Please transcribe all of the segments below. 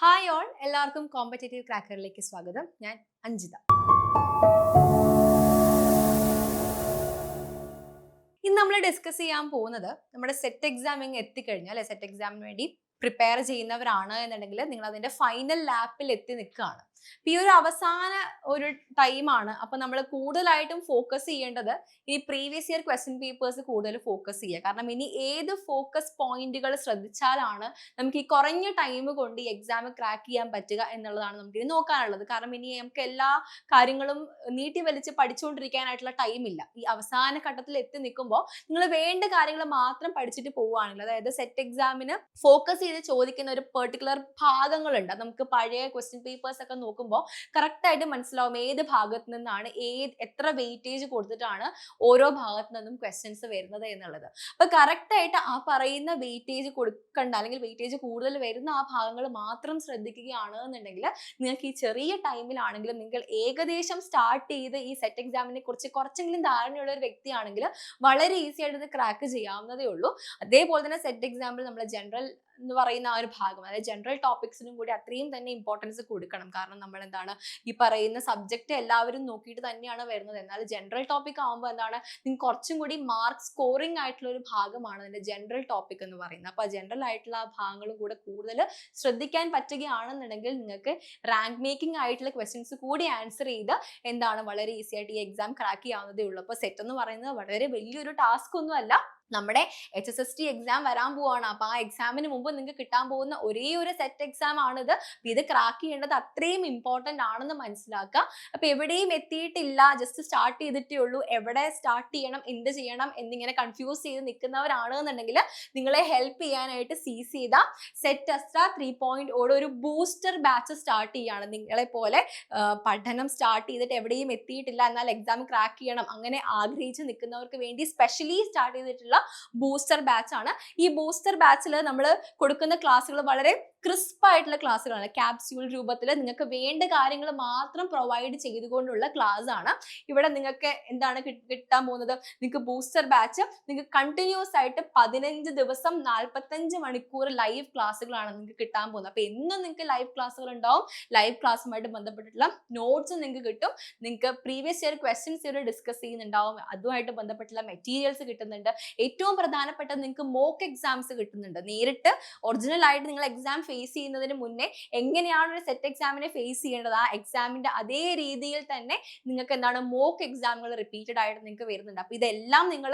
Hi all എല്ലാവർക്കും competitive ക്രാക്കറിലേക്ക് സ്വാഗതം. ഞാൻ അഞ്ജിത. ഇന്ന് നമ്മൾ ഡിസ്കസ് ചെയ്യാൻ പോകുന്നത് നമ്മുടെ സെറ്റ് എക്സാം ഇങ്ങ് എത്തിക്കഴിഞ്ഞാൽ അല്ലെ? സെറ്റ് എക്സാമിന് വേണ്ടി പ്രിപ്പയർ ചെയ്യുന്നവരാണ് എന്നുണ്ടെങ്കിൽ നിങ്ങൾ അതിന്റെ ഫൈനൽ ലാപ്പിൽ എത്തി നിൽക്കുകയാണ്. ഈ ഒരു അവസാന ഒരു ടൈമാണ് അപ്പൊ നമ്മൾ കൂടുതലായിട്ടും ഫോക്കസ് ചെയ്യേണ്ടത് ഈ പ്രീവിയസ് ഇയർ ക്വസ്റ്റ്യൻ പേപ്പേഴ്സ് കൂടുതൽ ഫോക്കസ് ചെയ്യുക. കാരണം ഇനി ഏത് ഫോക്കസ് പോയിന്റുകൾ ശ്രദ്ധിച്ചാലാണ് നമുക്ക് ഈ കുറഞ്ഞ ടൈം കൊണ്ട് ഈ എക്സാം ക്രാക്ക് ചെയ്യാൻ പറ്റുക എന്നുള്ളതാണ് നമുക്ക് ഇനി നോക്കാനുള്ളത്. കാരണം ഇനി നമുക്ക് എല്ലാ കാര്യങ്ങളും നീട്ടി വലിച്ച് പഠിച്ചുകൊണ്ടിരിക്കാനായിട്ടുള്ള ടൈമില്ല ഈ അവസാന ഘട്ടത്തിൽ എത്തി നിൽക്കുമ്പോൾ നിങ്ങൾ വേണ്ട കാര്യങ്ങൾ മാത്രം പഠിച്ചിട്ട് പോവുകയാണെങ്കിൽ അതായത് സെറ്റ് എക്സാമിന് ഫോക്കസ് ചെയ്ത് ചോദിക്കുന്ന ഒരു പെർട്ടിക്കുലർ ഭാഗങ്ങളുണ്ട്. നമുക്ക് പഴയ ക്വസ്റ്റ്യൻ പേപ്പേഴ്സ് ഒക്കെ നോക്കുമ്പോൾ കറക്റ്റ് ആയിട്ട് മനസ്സിലാവും ഏത് ഭാഗത്ത് നിന്നാണ് ഏത് എത്ര വെയിറ്റേജ് കൊടുത്തിട്ടാണ് ഓരോ ഭാഗത്തു നിന്നും ക്വസ്റ്റ്യൻസ് വരുന്നത് എന്നുള്ളത്. അപ്പൊ കറക്റ്റായിട്ട് ആ പറയുന്ന വെയിറ്റേജ് കൊടുക്കണ്ട അല്ലെങ്കിൽ വെയിറ്റേജ് കൂടുതൽ വരുന്ന ആ ഭാഗങ്ങൾ മാത്രം ശ്രദ്ധിക്കുകയാണ് എന്നുണ്ടെങ്കിൽ നിങ്ങൾക്ക് ഈ ചെറിയ ടൈമിലാണെങ്കിലും നിങ്ങൾ ഏകദേശം സ്റ്റാർട്ട് ചെയ്ത് ഈ സെറ്റ് എക്സാമിനെ കുറിച്ച് കുറച്ചെങ്കിലും ധാരണയുള്ള ഒരു വ്യക്തിയാണെങ്കിൽ വളരെ ഈസി ആയിട്ട് ഇത് ക്രാക്ക് ചെയ്യാവുന്നതേ ഉള്ളൂ. അതേപോലെ തന്നെ സെറ്റ് എക്സാമ്പിൾ നമ്മൾ ജനറൽ എന്ന് പറയുന്ന ആ ഒരു ഭാഗം. അതായത് ജനറൽ ടോപ്പിക്സിനും കൂടി അത്രയും തന്നെ ഇമ്പോർട്ടൻസ് കൊടുക്കണം. കാരണം നമ്മൾ എന്താണ് ഈ പറയുന്ന സബ്ജക്റ്റ് എല്ലാവരും നോക്കിയിട്ട് തന്നെയാണ് വരുന്നത്. എന്നാൽ ജനറൽ ടോപ്പിക് ആകുമ്പോൾ എന്താണ് നിങ്ങൾക്ക് കുറച്ചും കൂടി മാർക്ക് സ്കോറിംഗ് ആയിട്ടുള്ള ഒരു ഭാഗമാണ് അതിന്റെ ജനറൽ ടോപ്പിക് എന്ന് പറയുന്നത്. അപ്പോൾ ജനറൽ ആയിട്ടുള്ള ആ ഭാഗങ്ങളും കൂടെ കൂടുതൽ ശ്രദ്ധിക്കാൻ പറ്റുകയാണെന്നുണ്ടെങ്കിൽ നിങ്ങൾക്ക് റാങ്ക് മേക്കിംഗ് ആയിട്ടുള്ള ക്വസ്റ്റ്യൻസ് കൂടി ആൻസർ ചെയ്ത് എന്താണ് വളരെ ഈസി ആയിട്ട് ഈ എക്സാം ക്രാക്ക് ചെയ്യാവുന്നതേ ഉള്ളൂ. അപ്പോൾ സെറ്റ് എന്ന് പറയുന്നത് വളരെ വലിയൊരു ടാസ്ക് ഒന്നും അല്ല നമ്മുടെ H S S T exam വരാൻ പോവാണ്. അപ്പൊ ആ എക്സാമിന് മുമ്പ് നിങ്ങൾക്ക് കിട്ടാൻ പോകുന്ന ഒരേ ഒരു സെറ്റ് എക്സാം ആണിത്. ഇത് ക്രാക്ക് ചെയ്യേണ്ടത് അത്രയും ഇമ്പോർട്ടന്റ് ആണെന്ന് മനസ്സിലാക്കുക. അപ്പൊ എവിടെയും എത്തിയിട്ടില്ല. ജസ്റ്റ് സ്റ്റാർട്ട് ചെയ്തിട്ടേ ഉള്ളൂ. എവിടെ സ്റ്റാർട്ട് ചെയ്യണം? എന്ത് ചെയ്യണം? എന്നിങ്ങനെ കൺഫ്യൂസ് ചെയ്ത് നിൽക്കുന്നവരാണ് എന്നുണ്ടെങ്കിൽ നിങ്ങളെ ഹെൽപ്പ് ചെയ്യാനായിട്ട് സീസ് ചെയ്ത. സെറ്റ് അസ്ട്ര ത്രീ പോയിന്റ് ഓടെ ഒരു ബൂസ്റ്റർ ബാച്ച് സ്റ്റാർട്ട് ചെയ്യാണ്. നിങ്ങളെ പോലെ പഠനം സ്റ്റാർട്ട് ചെയ്തിട്ട് എവിടെയും എത്തിയിട്ടില്ല. എന്നാൽ എക്സാം ക്രാക്ക് ചെയ്യണം. അങ്ങനെ ആഗ്രഹിച്ച് നിൽക്കുന്നവർക്ക് വേണ്ടി സ്പെഷ്യലി സ്റ്റാർട്ട് ചെയ്തിട്ടുള്ള ബൂസ്റ്റർ ബാച്ച് ആണ്. ഈ ബൂസ്റ്റർ ബാച്ചിൽ നമ്മൾ കൊടുക്കുന്ന ക്ലാസ്സുകൾ വളരെ ക്രിസ്പ് ആയിട്ടുള്ള ക്ലാസ്സുകളാണ് ക്യാപ്സ്യൂൾ രൂപത്തിൽ നിങ്ങൾക്ക് വേണ്ട കാര്യങ്ങൾ മാത്രം പ്രൊവൈഡ് ചെയ്തുകൊണ്ടുള്ള ക്ലാസ് ആണ്. ഇവിടെ നിങ്ങൾക്ക് എന്താണ് കിട്ടാൻ പോകുന്നത്? നിങ്ങൾക്ക് ബൂസ്റ്റർ ബാച്ച് നിങ്ങൾക്ക് കണ്ടിന്യൂസ് ആയിട്ട് പതിനഞ്ച് ദിവസം നാൽപ്പത്തഞ്ച് മണിക്കൂർ ലൈവ് ക്ലാസ്സുകളാണ് നിങ്ങൾക്ക് കിട്ടാൻ പോകുന്നത്. അപ്പൊ എന്നും നിങ്ങൾക്ക് ലൈവ് ക്ലാസ്സുകൾ ഉണ്ടാവും. ലൈവ് ക്ലാസ്സുമായിട്ട് ബന്ധപ്പെട്ടിട്ടുള്ള നോട്ട്സ് നിങ്ങൾക്ക് കിട്ടും. നിങ്ങൾക്ക് പ്രീവിയസ് ഇയർ ക്വസ്റ്റ്യൻസ് ഇവിടെ ഡിസ്കസ് ചെയ്യുന്നുണ്ടാവും. അതുമായിട്ട് ബന്ധപ്പെട്ടുള്ള മെറ്റീരിയൽസ് കിട്ടുന്നുണ്ട്. ഏറ്റവും പ്രധാനപ്പെട്ട നിങ്ങൾക്ക് മോക്ക് എക്സാംസ് കിട്ടുന്നുണ്ട്. നേരിട്ട് ഒറിജിനൽ ആയിട്ട് നിങ്ങൾ എക്സാം ഫേസ് ചെയ്യുന്നതിന് മുന്നേ എങ്ങനെയാണ് ഒരു സെറ്റ് എക്സാമിനെ ഫേസ് ചെയ്യേണ്ടത്? ആ എക്സാമിന്റെ അതേ രീതിയിൽ തന്നെ നിങ്ങൾക്ക് എന്താണ് മോക്ക് എക്സാമുകൾ റിപ്പീറ്റഡ് ആയിട്ട് നിങ്ങൾക്ക് വരുന്നുണ്ട്. അപ്പൊ ഇതെല്ലാം നിങ്ങൾ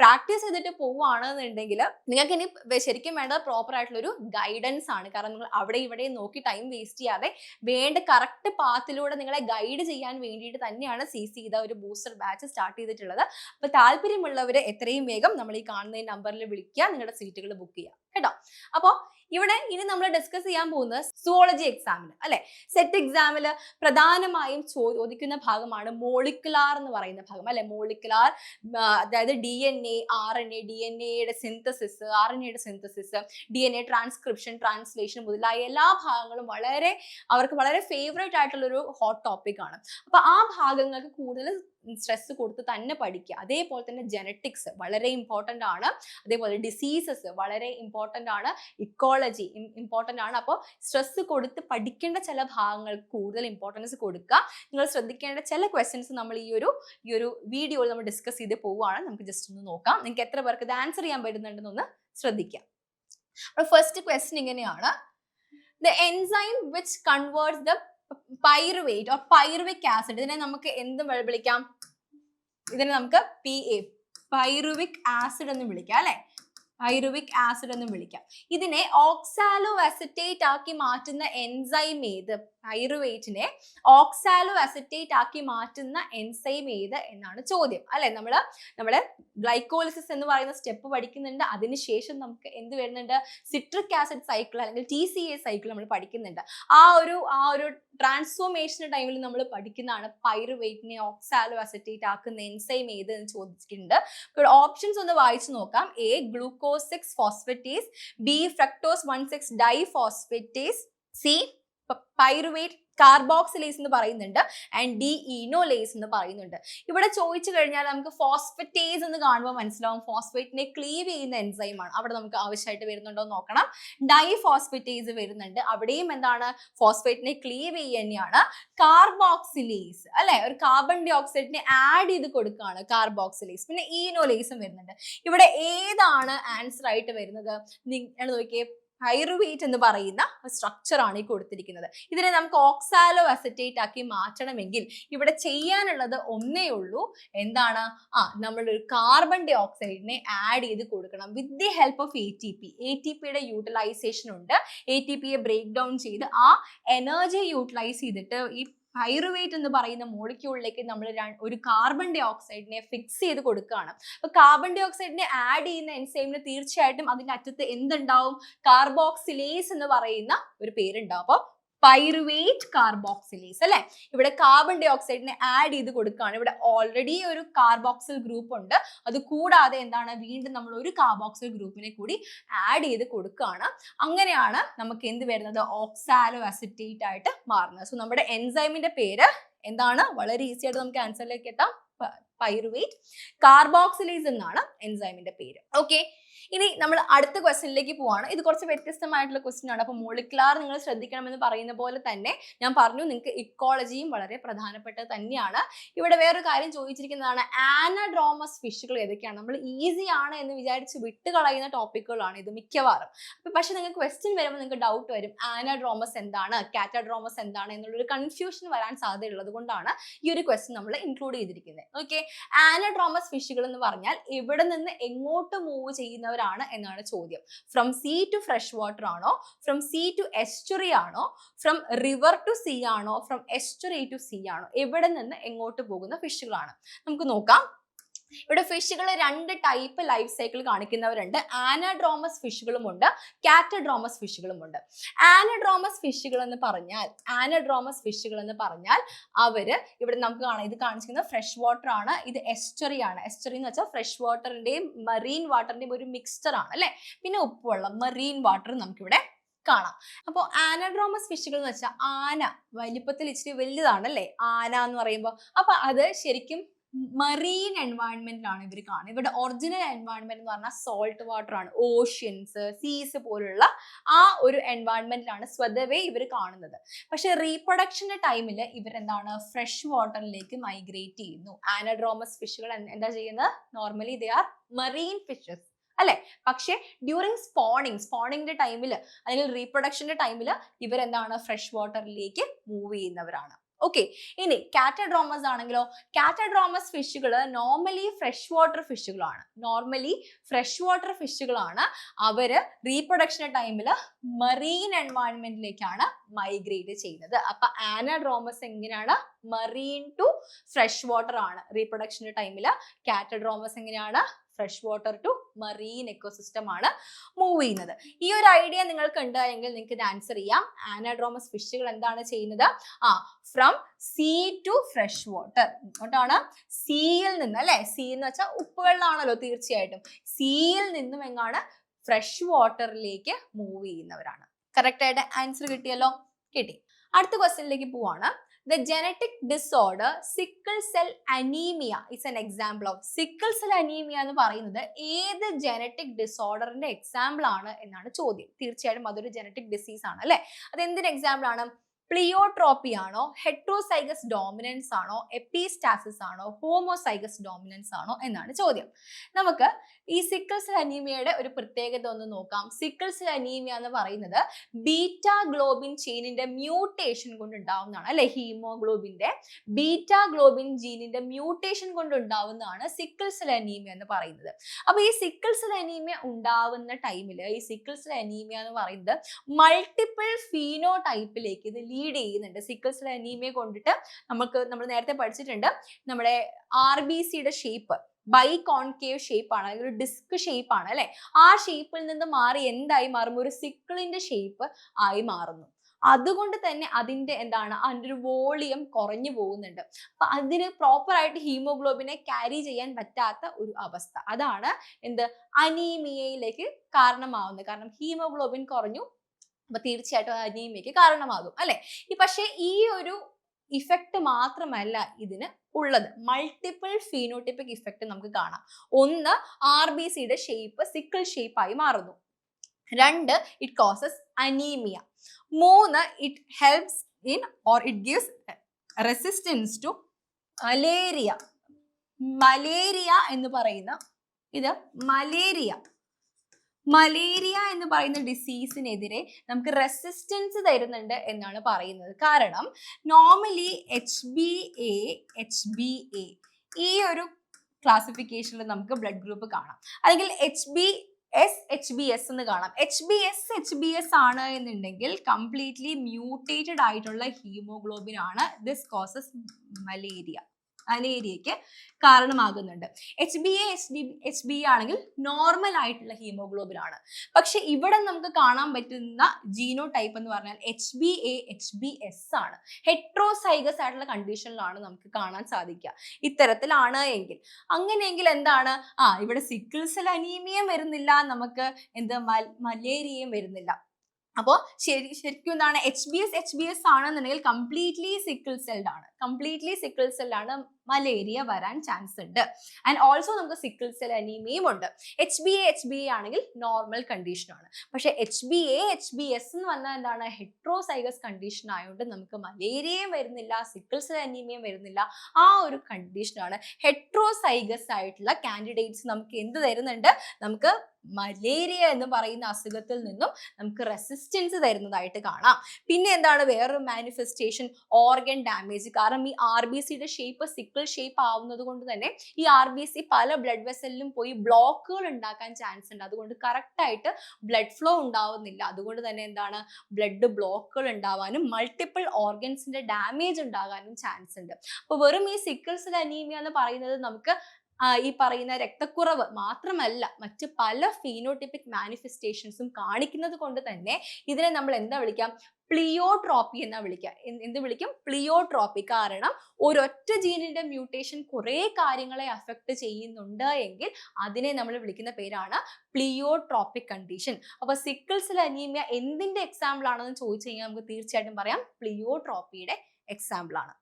പ്രാക്ടീസ് ചെയ്തിട്ട് പോവുകയാണെന്നുണ്ടെങ്കിൽ നിങ്ങൾക്ക് ഇനി ശരിക്കും വേണ്ടത് പ്രോപ്പർ ആയിട്ടുള്ള ഒരു ഗൈഡൻസ് ആണ്. കാരണം നിങ്ങൾ അവിടെ ഇവിടെ നോക്കി ടൈം വേസ്റ്റ് ചെയ്യാതെ വേണ്ട കറക്റ്റ് പാത്തിലൂടെ നിങ്ങളെ ഗൈഡ് ചെയ്യാൻ വേണ്ടിയിട്ട് തന്നെയാണ് സി സി ഇത ഒരു ബൂസ്റ്റർ ബാച്ച് സ്റ്റാർട്ട് ചെയ്തിട്ടുള്ളത്. അപ്പൊ താല്പര്യമുള്ളവർ എത്രയും വേഗം നമ്മൾ ഈ കാണുന്ന ഈ നമ്പറിൽ വിളിക്കുക നിങ്ങളുടെ സീറ്റുകൾ ബുക്ക് ചെയ്യുക കേട്ടോ? അപ്പോൾ ഇവിടെ ഇനി നമ്മൾ ഡിസ്കസ് ചെയ്യാൻ പോകുന്നത് സുവോളജി എക്സാമിന് അല്ലെ? സെറ്റ് എക്സാമിൽ പ്രധാനമായും ചോദിക്കുന്ന ഭാഗമാണ് മോളിക്കുലാർ എന്ന് പറയുന്ന ഭാഗം അല്ലെ? മോളിക്കുലാർ അതായത് D N A R N A D N എയുടെ സിന്തസിസ് ആർ എൻ എയുടെ synthesis D N A transcription translation മുതലായ എല്ലാ ഭാഗങ്ങളും വളരെ അവർക്ക് വളരെ ഫേവറേറ്റ് ആയിട്ടുള്ള ഒരു ഹോട്ട് ടോപ്പിക് ആണ്. അപ്പൊ ആ ഭാഗങ്ങൾക്ക് കൂടുതൽ സ്ട്രെസ് കൊടുത്ത് തന്നെ പഠിക്കുക. അതേപോലെ തന്നെ ജനറ്റിക്സ് വളരെ ഇമ്പോർട്ടന്റ് ആണ്. അതേപോലെ ഡിസീസസ് വളരെ ഇമ്പോർട്ടന്റ് ആണ്. ഇക്കോളജി ഇമ്പോർട്ടന്റ് ആണ്. അപ്പോൾ സ്ട്രെസ് കൊടുത്ത് പഠിക്കേണ്ട ചില ഭാഗങ്ങൾക്ക് കൂടുതൽ ഇമ്പോർട്ടൻസ് കൊടുക്കുക. നിങ്ങൾ ശ്രദ്ധിക്കേണ്ട ചില ക്വസ്റ്റ്യൻസ് നമ്മൾ ഈ ഒരു ഈ ഒരു വീഡിയോയിൽ നമ്മൾ ഡിസ്കസ് ചെയ്ത് പോവുകയാണ്. നമുക്ക് ജസ്റ്റ് ഒന്ന് നോക്കാം. നിങ്ങൾക്ക് എത്ര പേർക്ക് ഇത് ആൻസർ ചെയ്യാൻ പറ്റുന്നുണ്ടെന്നൊന്ന് ശ്രദ്ധിക്കാം. അപ്പോൾ ഫസ്റ്റ് ക്വസ്റ്റ്യൻ ഇങ്ങനെയാണ്. The enzyme which converts the pyruvate or pyruvic acid ഇതിനെ നമുക്ക് എന്ത് വിളിക്കാം? ഇതിനെ നമുക്ക് പി എ പൈറുവിക് ആസിഡ് എന്ന് വിളിക്കാം അല്ലെ? പൈറുവിക് ആസിഡ് എന്നും വിളിക്കാം. ഇതിനെ ഓക്സാലോ അസറ്റേറ്റ് ആക്കി മാറ്റുന്ന എൻസൈം ഏത്? പൈറുവേറ്റിനെ ഓക്സാലോ അസറ്റേറ്റ് ആക്കി മാറ്റുന്ന എൻസൈം ഏത് എന്നാണ് ചോദ്യം. അല്ലെ? നമ്മൾ നമ്മുടെ ഗ്ലൈക്കോളിസിസ് എന്ന് പറയുന്ന സ്റ്റെപ്പ് പഠിക്കുന്നുണ്ട്. അതിനുശേഷം നമുക്ക് എന്ത് വരുന്നുണ്ട്? സിട്രിക് ആസിഡ് സൈക്കിൾ അല്ലെങ്കിൽ ടി സി എ സൈക്കിൾ നമ്മൾ പഠിക്കുന്നുണ്ട്. ആ ഒരു ആ ഒരു ട്രാൻസ്ഫോർമേഷൻ ടൈമിൽ നമ്മൾ പഠിക്കുന്നതാണ് പൈറുവേറ്റിനെ ഓക്സാലോ അസറ്റേറ്റ് ആക്കുന്ന എൻസൈം ഏത് എന്ന് ചോദിച്ചിട്ടുണ്ട്. ഓപ്ഷൻസ് ഒന്ന് വായിച്ചു നോക്കാം. A glucose six phosphatase B fructose one six di phosphatase C pyruvate carboxylase എന്ന് പറയുന്നുണ്ട്. ആൻഡ് ഡി ഇനോലേസ് എന്ന് പറയുന്നുണ്ട്. ഇവിടെ ചോദിച്ചു കഴിഞ്ഞാൽ നമുക്ക് ഫോസ്ഫറ്റേസ് എന്ന് കാണുമ്പോൾ മനസ്സിലാവും. ഫോസ്ഫേറ്റിനെ ക്ലീവ് ചെയ്യുന്ന എൻസൈമാണ് അവിടെ നമുക്ക് ആവശ്യമായിട്ട് വരുന്നുണ്ടോ എന്ന് നോക്കണം. ഡൈഫോസ്ഫറ്റേസ് വരുന്നുണ്ട്. അവിടെയും എന്താണ്? ഫോസ്ഫേറ്റിനെ ക്ലീവ് ചെയ്യുക തന്നെയാണ് കാർബോക്സിലേസ് അല്ലെ? ഒരു കാർബൺ ഡൈ ഓക്സൈഡിനെ ആഡ് ചെയ്ത് കൊടുക്കുകയാണ് കാർബോക്സിലേസ് പിന്നെ ഈനോലേസും വരുന്നുണ്ട്. ഇവിടെ ഏതാണ് ആൻസർ ആയിട്ട് വരുന്നത്? നിങ്ങൾ നോക്കിയേ. പൈറുവേറ്റ് എന്ന് പറയുന്ന സ്ട്രക്ചർ ആണ് ഈ കൊടുത്തിരിക്കുന്നത്. ഇതിനെ നമുക്ക് ഓക്സാലോ അസറ്റേറ്റ് ആക്കി മാറ്റണമെങ്കിൽ ഇവിടെ ചെയ്യാനുള്ളത് ഒന്നേ ഉള്ളൂ. എന്താണ്? ആ നമ്മളൊരു കാർബൺ ഡൈ ഓക്സൈഡിനെ ആഡ് ചെയ്ത് കൊടുക്കണം. With the help of A T P A T പിയുടെ യൂട്ടിലൈസേഷൻ ഉണ്ട്. എ ടി പിയെ ബ്രേക്ക് ഡൗൺ ചെയ്ത് ആ എനർജി യൂട്ടിലൈസ് ചെയ്തിട്ട് ഈ പൈറുവേറ്റ് എന്ന് പറയുന്ന മോളിക്യൂളിലേക്ക് നമ്മൾ ഒരു കാർബൺ ഡൈ ഓക്സൈഡിനെ ഫിക്സ് ചെയ്ത് കൊടുക്കുകയാണ്. അപ്പൊ കാർബൺ ഡൈ ഓക്സൈഡിനെ ആഡ് ചെയ്യുന്ന എൻസൈമിന് തീർച്ചയായിട്ടും അതിന്റെ അറ്റത്ത് എന്തുണ്ടാവും? കാർബോക്സിലേസ് എന്ന് പറയുന്ന ഒരു പേരുണ്ടാവും. അപ്പോൾ പൈറുവേറ്റ് കാർബോക്സിലേസ് അല്ലെ? ഇവിടെ കാർബൺ ഡൈ ഓക്സൈഡിനെ ആഡ് ചെയ്ത് കൊടുക്കുകയാണ്. ഇവിടെ ഓൾറെഡി ഒരു കാർബോക്സിൽ ഗ്രൂപ്പ് ഉണ്ട്. അത് കൂടാതെ എന്താണ്? വീണ്ടും നമ്മൾ ഒരു കാർബോക്സിൽ ഗ്രൂപ്പിനെ കൂടി ആഡ് ചെയ്ത് കൊടുക്കുകയാണ്. അങ്ങനെയാണ് നമുക്ക് എന്ത് വരുന്നത്? ഓക്സാലോ അസിറ്റേറ്റ് ആയിട്ട് മാറുന്നത്. സോ നമ്മുടെ എൻസൈമിന്റെ പേര് എന്താണ്? വളരെ ഈസി ആയിട്ട് നമുക്ക് ആൻസറിലേക്ക് എത്താം. പൈറുവേറ്റ് കാർബോക്സിലേസ് എന്നാണ് എൻസൈമിന്റെ പേര്. ഓക്കെ ഇനി നമ്മൾ അടുത്ത ക്വസ്റ്റ്യനിലേക്ക് പോവാണ്. ഇത് കുറച്ച് വ്യത്യസ്തമായിട്ടുള്ള ക്വസ്റ്റ്യൻ ആണ്. അപ്പോൾ മോളിക്കുലാർ നിങ്ങൾ ശ്രദ്ധിക്കണമെന്ന് പറയുന്ന പോലെ തന്നെ ഞാൻ പറഞ്ഞു നിങ്ങൾക്ക് ഇക്കോളജിയും വളരെ പ്രധാനപ്പെട്ടത് തന്നെയാണ്. ഇവിടെ വേറൊരു കാര്യം ചോദിച്ചിരിക്കുന്നതാണ് ആനഡ്രോമസ് ഫിഷുകൾ ഏതൊക്കെയാണ്? നമ്മൾ ഈസി ആണ് എന്ന് വിചാരിച്ച് വിട്ട് കളയുന്ന ടോപ്പിക്കുകളാണ് ഇത് മിക്കവാറും. അപ്പൊ പക്ഷെ നിങ്ങൾക്ക് ക്വസ്റ്റ്യൻ വരുമ്പോൾ നിങ്ങൾക്ക് ഡൗട്ട് വരും ആനഡ്രോമസ് എന്താണ്? കാറ്റഡ്രോമസ് എന്താണ്? എന്നുള്ളൊരു കൺഫ്യൂഷൻ വരാൻ സാധ്യതയുള്ളത് കൊണ്ടാണ് ഈ ഒരു ക്വസ്റ്റ്യൻ നമ്മൾ ഇൻക്ലൂഡ് ചെയ്തിരിക്കുന്നത്. ഓക്കെ ആനഡ്രോമസ് ഫിഷുകൾ എന്ന് പറഞ്ഞാൽ ഇവിടെ നിന്ന് എങ്ങോട്ട് മൂവ് ചെയ്യുന്നവരാണ് എന്നാണ് ചോദ്യം. From sea to fresh water ആണോ? ഫ്രം സീ ടു എസ്റ്റുറി ആണോ? ഫ്രം റിവർ ടു സീ ആണോ? ഫ്രം എസ്റ്റുറി ടു സീ ആണോ? എവിടെ നിന്ന് എങ്ങോട്ട് പോകുന്ന ഫിഷുകളാണ് നമുക്ക് നോക്കാം. ഇവിടെ ഫിഷുകൾ രണ്ട് ടൈപ്പ് ലൈഫ് സൈക്കിൾ കാണിക്കുന്നവരുണ്ട്. ആനഡ്രോമസ് ഫിഷുകളുമുണ്ട് കാറ്റഡ്രോമസ് ഫിഷുകളുമുണ്ട് ആനഡ്രോമസ് ഫിഷുകൾ എന്ന് പറഞ്ഞാൽ ആനഡ്രോമസ് ഫിഷുകൾ എന്ന് പറഞ്ഞാൽ അവർ ഇവിടെ നമുക്ക് കാണാം. ഇത് കാണിച്ചിരിക്കുന്നത് ഫ്രഷ് വാട്ടർ ആണ്. ഇത് എസ്റ്ററി ആണ്. എസ്റ്ററി എന്ന് വെച്ചാൽ ഫ്രഷ് വാട്ടറിന്റെയും മറീൻ വാട്ടറിന്റെയും ഒരു മിക്സ്ചർ ആണ് അല്ലെ? പിന്നെ ഉപ്പുവെള്ളം മറീൻ വാട്ടർ നമുക്കിവിടെ കാണാം. അപ്പോൾ ആനഡ്രോമസ് ഫിഷുകൾ എന്ന് വെച്ചാൽ ആന. വലിപ്പത്തിൽ ഇച്ചിരി വലുതാണ് അല്ലേ? ആന എന്ന് പറയുമ്പോൾ അപ്പൊ അത് ശരിക്കും മറീൻ എൻവയൺമെന്റിലാണ് ഇവർ കാണുന്നത്. ഇവരുടെ ഒറിജിനൽ എൻവയൺമെന്റ് എന്ന് പറഞ്ഞാൽ സോൾട്ട് വാട്ടർ ആണ്. ഓഷ്യൻസ് സീസ് പോലുള്ള ആ ഒരു എൻവയൺമെന്റിലാണ് സ്വതവേ ഇവർ കാണുന്നത്. പക്ഷെ റീപ്രൊഡക്ഷന്റെ ടൈമിൽ ഇവരെന്താണ്? ഫ്രഷ് വാട്ടറിലേക്ക് മൈഗ്രേറ്റ് ചെയ്യുന്നു. ആനഡ്രോമസ് ഫിഷുകൾ എന്താ ചെയ്യുന്നത്? Normally they are marine fishes അല്ലെ? പക്ഷേ ഡ്യൂറിങ് സ്പോണിങ് സ്പോണിങ്ങിന്റെ ടൈമിൽ അല്ലെങ്കിൽ റീപ്രൊഡക്ഷന്റെ ടൈമിൽ ഇവരെന്താണ്? ഫ്രഷ് വാട്ടറിലേക്ക് മൂവ് ചെയ്യുന്നവരാണ്. ഓക്കെ ഇനി കാറ്റഡ്രോമസ് ആണെങ്കിലോ കാറ്റഡ്രോമസ് ഫിഷുകൾ നോർമലി ഫ്രഷ് വാട്ടർ ഫിഷുകളാണ് നോർമലി ഫ്രഷ് വാട്ടർ ഫിഷുകളാണ് അവർ റീപ്രൊഡക്ഷൻ ടൈമിൽ മറീൻ എൻവയൺമെന്റിലേക്കാണ് മൈഗ്രേറ്റ് ചെയ്യുന്നത്. അപ്പൊ ആനഡ്രോമസ് എങ്ങനെയാണ്? മറീൻ ടു ഫ്രഷ് വാട്ടർ ആണ് റീപ്രൊഡക്ഷൻ ടൈമിൽ കാറ്റഡ്രോമസ് എങ്ങനെയാണ്? Fresh water to marine ecosystem ആണ് മൂവ് ചെയ്യുന്നത്. ഈ ഒരു ഐഡിയ നിങ്ങൾക്ക് ഉണ്ടായെങ്കിൽ നിങ്ങൾക്ക് ഇത് ആൻസർ ചെയ്യാം. ആനഡ്രോമസ് ഫിഷുകൾ എന്താണ് ചെയ്യുന്നത്? ആ from sea to fresh water ഇങ്ങോട്ടാണ് സീയിൽ നിന്ന് അല്ലെ? സീ എന്ന് വെച്ചാൽ ഉപ്പുവെള്ളമാണല്ലോ തീർച്ചയായിട്ടും. സീയിൽ നിന്നും എങ്ങാണ് ഫ്രഷ് വാട്ടറിലേക്ക് മൂവ് ചെയ്യുന്നവരാണ്. കറക്റ്റ് ആയിട്ട് ആൻസർ കിട്ടിയല്ലോ? കിട്ടി. അടുത്ത ക്വസ്റ്റ്യനിലേക്ക് പോവാണ്. The genetic disorder sickle cell anaemia is an example of sickle cell anaemia എന്ന് പറയുന്നത് ഏത് ജനറ്റിക് ഡിസോർഡറിന്റെ എക്സാമ്പിൾ ആണ് എന്നാണ് ചോദ്യം. തീർച്ചയായിട്ടും അതൊരു ജനറ്റിക് ഡിസീസ് ആണ് അല്ലെ? അത് എന്തിന്റെ എക്സാമ്പിൾ ആണ്? പ്ലിയോട്രോപ്പി ആണോ ഹെട്രോസൈഗസ് ഡോമിനൻസ് ആണോ എപ്പിസ്റ്റാസിസ് ആണോ ഹോമോസൈഗസ് ഡോമിനൻസ് ആണോ എന്നാണ് ചോദ്യം. നമുക്ക് ഈ സിക്കിൾസ് അനീമിയയുടെ ഒരു പ്രത്യേകത ഒന്ന് നോക്കാം. സിക്കിൾസ് അനീമിയ എന്ന് പറയുന്നത് ബീറ്റ ഗ്ലോബിൻ ചെയിനിന്റെ മ്യൂട്ടേഷൻ കൊണ്ട് ഉണ്ടാവുന്നതാണ് അല്ലെ? ഹീമോഗ്ലോബിന്റെ ബീറ്റ ഗ്ലോബിൻ ജീനിന്റെ മ്യൂട്ടേഷൻ കൊണ്ട് ഉണ്ടാവുന്നതാണ് സിക്കിൾസ് അനീമിയ എന്ന് പറയുന്നത്. അപ്പൊ ഈ സിക്കിൾസ് അനീമിയ ഉണ്ടാവുന്ന ടൈമിൽ ഈ സിക്കിൾസ് അനീമിയ എന്ന് പറയുന്നത് മൾട്ടിപ്പിൾ ഫീനോ ടൈപ്പിലേക്ക് ഇത് ലീഡ് ചെയ്യുന്നുണ്ട്. സിക്കിൾ സെൽ അനീമിയ കൊണ്ടിട്ട് നമുക്ക് നമ്മൾ നേരത്തെ പഠിച്ചിട്ടുണ്ട് നമ്മുടെ ആർ ബി സിയുടെ ഷേപ്പ് ബൈ കോൺകേവ് ഷേപ്പ് ആണ്. അല്ലെങ്കിൽ ഒരു ഡിസ്ക് ഷേപ്പ് ആണ് അല്ലെ? ആ ഷേപ്പിൽ നിന്ന് മാറി എന്തായി മാറും? ഒരു സിക്കിളിന്റെ ഷേപ്പ് ആയി മാറുന്നു. അതുകൊണ്ട് തന്നെ അതിന്റെ എന്താണ്? അതിന്റെ ഒരു വോളിയം കുറഞ്ഞു പോകുന്നുണ്ട്. അപ്പൊ അതിന് പ്രോപ്പറായിട്ട് ഹീമോഗ്ലോബിനെ ക്യാരി ചെയ്യാൻ പറ്റാത്ത ഒരു അവസ്ഥ. അതാണ് എന്ത്? അനീമിയയിലേക്ക് കാരണമാവുന്നത്. കാരണം ഹീമോഗ്ലോബിൻ കുറഞ്ഞു അപ്പൊ തീർച്ചയായിട്ടും അനീമിയയ്ക്ക് കാരണമാകും അല്ലെ? ഈ പക്ഷേ ഈ ഒരു ഇഫക്റ്റ് മാത്രമല്ല ഇതിന് ഉള്ളത്. മൾട്ടിപ്പിൾ ഫീനോട്ടിപ്പിക് ഇഫക്റ്റ് നമുക്ക് കാണാം. ഒന്ന് ആർ ബി സിയുടെ ഷേപ്പ് സിക്കിൾ ഷേപ്പായി മാറുന്നു. രണ്ട് ഇറ്റ് കോസസ് അനീമിയ മൂന്ന് it helps in or it gives resistance to malaria malaria എന്ന് പറയുന്ന ഇത് മലേറിയ മലേറിയ എന്ന് പറയുന്ന ഡിസീസിനെതിരെ നമുക്ക് റെസിസ്റ്റൻസ് തരുന്നുണ്ട് എന്നാണ് പറയുന്നത്. കാരണം normally H B A H B A ഈ ഒരു ക്ലാസിഫിക്കേഷനിൽ നമുക്ക് ബ്ലഡ് ഗ്രൂപ്പ് കാണാം. അല്ലെങ്കിൽ H B S H B S എന്ന് കാണാം. H B S H B S ആണ് എന്നുണ്ടെങ്കിൽ കംപ്ലീറ്റ്ലി മ്യൂട്ടേറ്റഡ് ആയിട്ടുള്ള ഹീമോഗ്ലോബിൻ ആണ് ദിസ് കോസസ് മലേറിയ മലേറിയക്ക് കാരണമാകുന്നുണ്ട്. H B A H D H B ആണെങ്കിൽ നോർമൽ ആയിട്ടുള്ള ഹീമോഗ്ലോബിൻ ആണ്. പക്ഷെ ഇവിടെ നമുക്ക് കാണാൻ പറ്റുന്ന ജീനോ ടൈപ്പ് എന്ന് പറഞ്ഞാൽ H B A H B S ആണ്. ഹെട്രോസൈഗസ് ആയിട്ടുള്ള കണ്ടീഷനിലാണ് നമുക്ക് കാണാൻ സാധിക്കുക. ഇത്തരത്തിലാണ് എങ്കിൽ. അങ്ങനെയെങ്കിൽ എന്താണ്? ആ ഇവിടെ സിക്കിൾസൽ അനീമിയം വരുന്നില്ല നമുക്ക് എന്ത്? മലേറിയയും വരുന്നില്ല. അപ്പോൾ ശരി ശരിക്കും എന്താണ്? H B S H B S ആണെന്നുണ്ടെങ്കിൽ കംപ്ലീറ്റ്ലി സിക്കിൾ സെൽഡ് ആണ്. കംപ്ലീറ്റ്ലി സിക്കിൾ സെല്ലാണ് മലേറിയ വരാൻ ചാൻസ് ഉണ്ട്. ആൻഡ് ഓൾസോ നമുക്ക് സിക്കിൾ സെൽ അനീമിയും ഉണ്ട്. H B A H B A ആണെങ്കിൽ നോർമൽ കണ്ടീഷനാണ് പക്ഷേ H B A H B S എന്ന് പറഞ്ഞാൽ എന്താണ്? ഹെട്രോസൈഗസ് കണ്ടീഷൻ ആയതുകൊണ്ട് നമുക്ക് മലേറിയയും വരുന്നില്ല സിക്കിൾ സെൽ അനീമിയും വരുന്നില്ല. ആ ഒരു കണ്ടീഷനാണ് ഹെട്രോസൈഗസ് ആയിട്ടുള്ള കാൻഡിഡേറ്റ്സ് നമുക്ക് എന്ത് തരുന്നുണ്ട്? നമുക്ക് മലേറിയ എന്ന് പറയുന്ന അസുഖത്തിൽ നിന്നും നമുക്ക് റെസിസ്റ്റൻസ് തരുന്നതായിട്ട് കാണാം. പിന്നെ എന്താണ്? വേറൊരു മാനിഫെസ്റ്റേഷൻ ഓർഗൻ ഡാമേജ് കാരണം ഈ ആർ ബി സിയുടെ ഷേപ്പ് സിക്കിൾ ഷേപ്പ് ആവുന്നത് കൊണ്ട് തന്നെ ഈ ആർ ബി സി പല ബ്ലഡ് വെസലിലും പോയി ബ്ലോക്കുകൾ ഉണ്ടാക്കാൻ ചാൻസ് ഉണ്ട്. അതുകൊണ്ട് കറക്റ്റായിട്ട് ബ്ലഡ് ഫ്ലോ ഉണ്ടാവുന്നില്ല. അതുകൊണ്ട് തന്നെ എന്താണ്? ബ്ലഡ് ബ്ലോക്കുകൾ ഉണ്ടാവാനും മൾട്ടിപ്പിൾ ഓർഗൻസിന്റെ ഡാമേജ് ഉണ്ടാകാനും ചാൻസ് ഉണ്ട്. അപ്പോൾ വെറും ഈ സിക്കിൾസിൽ അനീമിയ എന്ന് പറയുന്നത് നമുക്ക് ഈ പറയുന്ന രക്തക്കുറവ് മാത്രമല്ല മറ്റ് പല ഫീനോട്ടിപ്പിക് മാനിഫെസ്റ്റേഷൻസും കാണിക്കുന്നത് കൊണ്ട് തന്നെ ഇതിനെ നമ്മൾ എന്താ വിളിക്കാം? പ്ലിയോട്രോപ്പി എന്നാ വിളിക്കുക എന്ത് വിളിക്കും? പ്ലിയോട്രോപ്പി കാരണം ഒരൊറ്റ ജീനിന്റെ മ്യൂട്ടേഷൻ കുറേ കാര്യങ്ങളെ അഫക്റ്റ് ചെയ്യുന്നുണ്ട് എങ്കിൽ അതിനെ നമ്മൾ വിളിക്കുന്ന പേരാണ് പ്ലിയോട്രോപ്പിക് കണ്ടീഷൻ അപ്പൊ സിക്കിൾസിൽ അനീമിയ എന്തിന്റെ എക്സാമ്പിൾ ആണെന്ന് ചോദിച്ചു കഴിഞ്ഞാൽ നമുക്ക് തീർച്ചയായിട്ടും പറയാം. പ്ലിയോട്രോപ്പിയുടെ എക്സാമ്പിൾ ആണ്.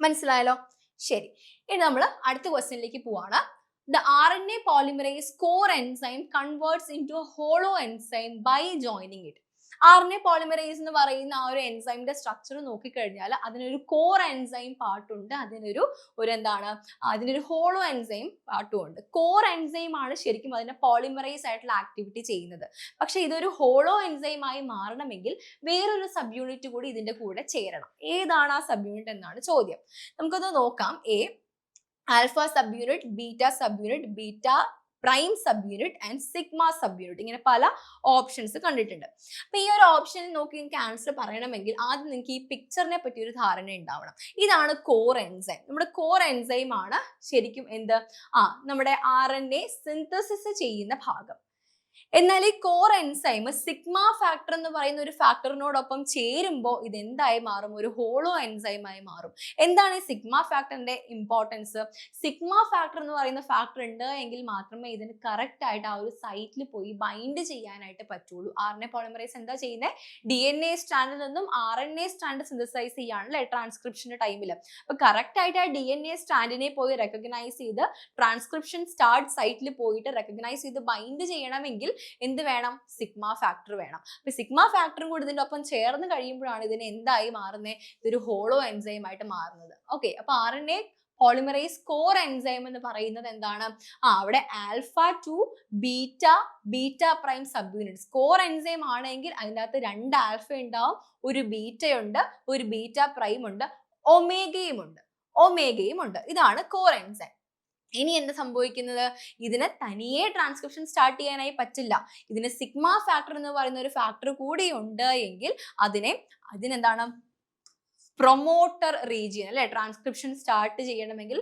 മനസ്സിലായല്ലോ? ശരി. ഇനി നമ്മൾ അടുത്ത ക്വസ്റ്റ്യനിലേക്ക് പോവാണ്. The R N A polymerase core enzyme converts into holoenzyme by joining it R A polymerase എന്ന് പറയുന്ന ആ ഒരു എൻസൈമിന്റെ സ്ട്രക്ചർ നോക്കിക്കഴിഞ്ഞാൽ അതിനൊരു കോർ എൻസൈം പാർട്ടുണ്ട് അതിനൊരു ഒരു എന്താണ് അതിനൊരു ഹോളോ എൻസൈം പാർട്ടും ഉണ്ട് കോർ എൻസൈം ആണ് ശരിക്കും അതിന്റെ പോളിമറൈസ് ആയിട്ടുള്ള ആക്ടിവിറ്റി ചെയ്യുന്നത്. പക്ഷെ ഇതൊരു ഹോളോ എൻസൈം ആയി മാറണമെങ്കിൽ വേറൊരു സബ് യൂണിറ്റ് കൂടി ഇതിന്റെ കൂടെ ചേരണം. ഏതാണ് ആ സബ് യൂണിറ്റ് എന്നാണ് ചോദ്യം. നമുക്കൊന്ന് നോക്കാം. A alpha subunit beta subunit beta prime subunit and sigma subunit ഇങ്ങനെ പല ഓപ്ഷൻസ് കണ്ടിട്ടുണ്ട്. അപ്പൊ ഈ ഒരു ഓപ്ഷൻ നോക്കി നിങ്ങൾക്ക് ആൻസർ പറയണമെങ്കിൽ ആദ്യം നിങ്ങൾക്ക് ഈ പിക്ചറിനെ പറ്റി ഒരു ധാരണ ഉണ്ടാവണം. ഇതാണ് കോർ എൻസൈം നമ്മുടെ കോർ എൻസൈം ആണ് ശരിക്കും എന്ത്? ആ നമ്മുടെ ആർ എൻ എ സിന്തസിസ് ചെയ്യുന്ന ഭാഗം. എന്നാൽ ഈ കോർ എൻസൈം സിഗ്മ ഫാക്ടർ എന്ന് പറയുന്ന ഒരു ഫാക്ടറിനോടൊപ്പം ചേരുമ്പോൾ ഇത് എന്തായി മാറും? ഒരു ഹോളോ എൻസൈമായി മാറും. എന്താണ് ഈ സിഗ്മ ഫാക്ടറിന്റെ ഇമ്പോർട്ടൻസ് സിഗ്മ ഫാക്ടർ എന്ന് പറയുന്ന ഫാക്ടർ ഉണ്ട് എങ്കിൽ മാത്രമേ ഇതിന് കറക്റ്റ് ആയിട്ട് ആ ഒരു സൈറ്റിൽ പോയി ബൈൻഡ് ചെയ്യാനായിട്ട് പറ്റുള്ളൂ. ആർ എൻ എ പോളിമറൈസ് എന്താ ചെയ്യുന്നത് ഡി എൻ എ സ്റ്റാൻഡിൽ നിന്നും R N A strand synthesize ചെയ്യാണല്ലേ ട്രാൻസ്ക്രിപ്ഷന്റെ ടൈമിൽ അപ്പൊ കറക്റ്റ് ആയിട്ട് ആ ഡി എൻ എ സ്റ്റാൻഡിനെ പോയി റെക്കഗ്നൈസ് ചെയ്ത് ട്രാൻസ്ക്രിപ്ഷൻ സ്റ്റാർട്ട് സൈറ്റിൽ പോയിട്ട് റെക്കഗ്നൈസ് ചെയ്ത് ബൈൻഡ് ചെയ്യണമെങ്കിൽ എന്ത് വേണം? സിഗ്മ ഫാക്ടർ വേണം. അപ്പൊ സിഗ്മ ഫാക്ടറും കൂടി ഇതിന്റെ ഒപ്പം ചേർന്ന് കഴിയുമ്പോഴാണ് ഇതിന് എന്തായി മാറുന്നത് ഇതൊരു ഹോളോ എൻസൈം ആയിട്ട് മാറുന്നത്. ഓക്കെ അപ്പൊ R N A polymerase core enzyme എന്ന് പറയുന്നത് എന്താണ്? ആ അവിടെ alpha two beta beta prime subunits core enzyme ആണെങ്കിൽ അതിനകത്ത് രണ്ട് ആൽഫ ഉണ്ടാവും ഒരു ബീറ്റയുണ്ട് ഒരു ബീറ്റ പ്രൈം ഉണ്ട് ഒമേഗയും ഉണ്ട്. ഒമേഗയും ഉണ്ട്. ഇതാണ് കോർ എൻസൈം ഇനി എന്ത് സംഭവിക്കുന്നത്? ഇതിന് തനിയെ ട്രാൻസ്ക്രിപ്ഷൻ സ്റ്റാർട്ട് ചെയ്യാനായി പറ്റില്ല. ഇതിന് സിഗ്മ ഫാക്ടർ എന്ന് പറയുന്ന ഒരു ഫാക്ടർ കൂടി ഉണ്ട് എങ്കിൽ അതിനെ അതിനെന്താണ്? പ്രൊമോട്ടർ റീജിയൻ അല്ലെ? ട്രാൻസ്ക്രിപ്ഷൻ സ്റ്റാർട്ട് ചെയ്യണമെങ്കിൽ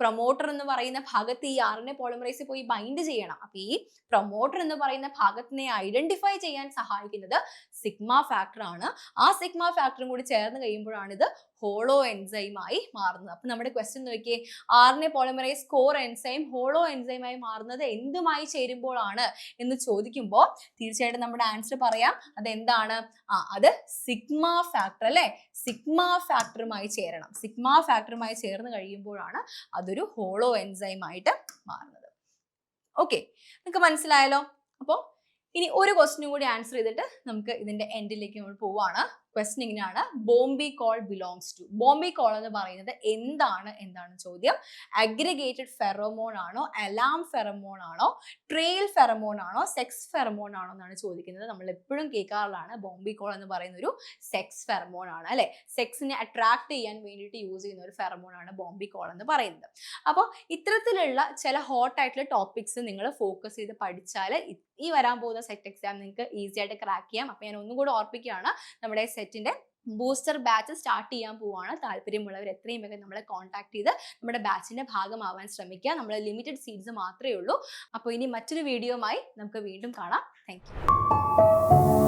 പ്രൊമോട്ടർ എന്ന് പറയുന്ന ഭാഗത്ത് ഈ എ പോളിമറൈസ് പോയി ബൈൻഡ് ചെയ്യണം. അപ്പൊ ഈ പ്രൊമോട്ടർ എന്ന് പറയുന്ന ഭാഗത്തിനെ ഐഡന്റിഫൈ ചെയ്യാൻ സഹായിക്കുന്നത് സിഗ്മ ഫാക്ടർ ആണ്. ആ സിഗ്മ ഫാക്ടറും കൂടി ചേർന്ന് കഴിയുമ്പോഴാണ് ഇത് ഹോളോ എൻസൈമായി മാറുന്നത്. അപ്പൊ നമ്മുടെ ക്വസ്റ്റ്യൻ നോക്കിയേ ആറിനെ പോളിമറൈസ് കോർ എൻസൈം ഹോളോ എൻസൈമായി മാറുന്നത് എന്തുമായി ചേരുമ്പോഴാണ് എന്ന് ചോദിക്കുമ്പോൾ തീർച്ചയായിട്ടും നമ്മുടെ ആൻസർ പറയാം. അതെന്താണ്? ആ അത് സിഗ്മ ഫാക്ടർ അല്ലേ? സിഗ്മ ഫാക്ടറുമായി ചേരണം. സിഗ്മ ഫാക്ടറുമായി ചേർന്ന് കഴിയുമ്പോഴാണ് അതൊരു ഹോളോ എൻസൈമായിട്ട് മാറുന്നത്. ഓക്കെ നിങ്ങൾക്ക് മനസ്സിലായല്ലോ? അപ്പോൾ ഇനി ഒരു ക്വസ്റ്റിനും കൂടി ആൻസർ ചെയ്തിട്ട് നമുക്ക് ഇതിന്റെ എൻഡിലേക്ക് നമ്മൾ പോവാണ്. ക്വസ്റ്റ്യൻ ഇങ്ങനെയാണ്. Bombykol belongs to bombykol എന്ന് പറയുന്നത് എന്താണ് എന്താണ് ചോദ്യം. അഗ്രിഗേറ്റഡ് ഫെറോമോൺ ആണോ അലാം ഫെറമോൺ ആണോ ട്രെയിൽ ഫെറമോൺ ആണോ സെക്സ് ഫെറമോൺ ആണോ എന്നാണ് ചോദിക്കുന്നത്. നമ്മൾ എപ്പോഴും കേൾക്കാറുള്ളതാണ് ബോംബി കോൾ എന്ന് പറയുന്ന ഒരു സെക്സ് ഫെറമോൺ ആണ് അല്ലെ? സെക്സിനെ അട്രാക്ട് ചെയ്യാൻ വേണ്ടിയിട്ട് യൂസ് ചെയ്യുന്ന ഒരു ഫെറമോൺ ആണ് ബോംബി കോൾ എന്ന് പറയുന്നത്. അപ്പോൾ ഇത്തരത്തിലുള്ള ചില ഹോട്ടായിട്ടുള്ള ടോപ്പിക്സ് നിങ്ങൾ ഫോക്കസ് ചെയ്ത് പഠിച്ചാൽ ഈ വരാൻ പോകുന്ന സെറ്റ് എക്സാം നിങ്ങൾക്ക് ഈസി ആയിട്ട് ക്രാക്ക് ചെയ്യാം. അപ്പോൾ ഞാൻ ഒന്നും കൂടെ ഓർപ്പിക്കുകയാണ്. നമ്മുടെ സെറ്റിന്റെ ബൂസ്റ്റർ ബാച്ച് സ്റ്റാർട്ട് ചെയ്യാൻ പോവുകയാണ് താല്പര്യമുള്ളവർ എത്രയും വേഗം നമ്മളെ കോൺടാക്ട് ചെയ്ത് നമ്മുടെ ബാച്ചിന്റെ ഭാഗമാവാൻ ശ്രമിക്കുക. നമ്മൾ ലിമിറ്റഡ് സീറ്റ്സ് മാത്രമേ ഉള്ളൂ. അപ്പോൾ ഇനി മറ്റൊരു വീഡിയോമായി നമുക്ക് വീണ്ടും കാണാം. താങ്ക്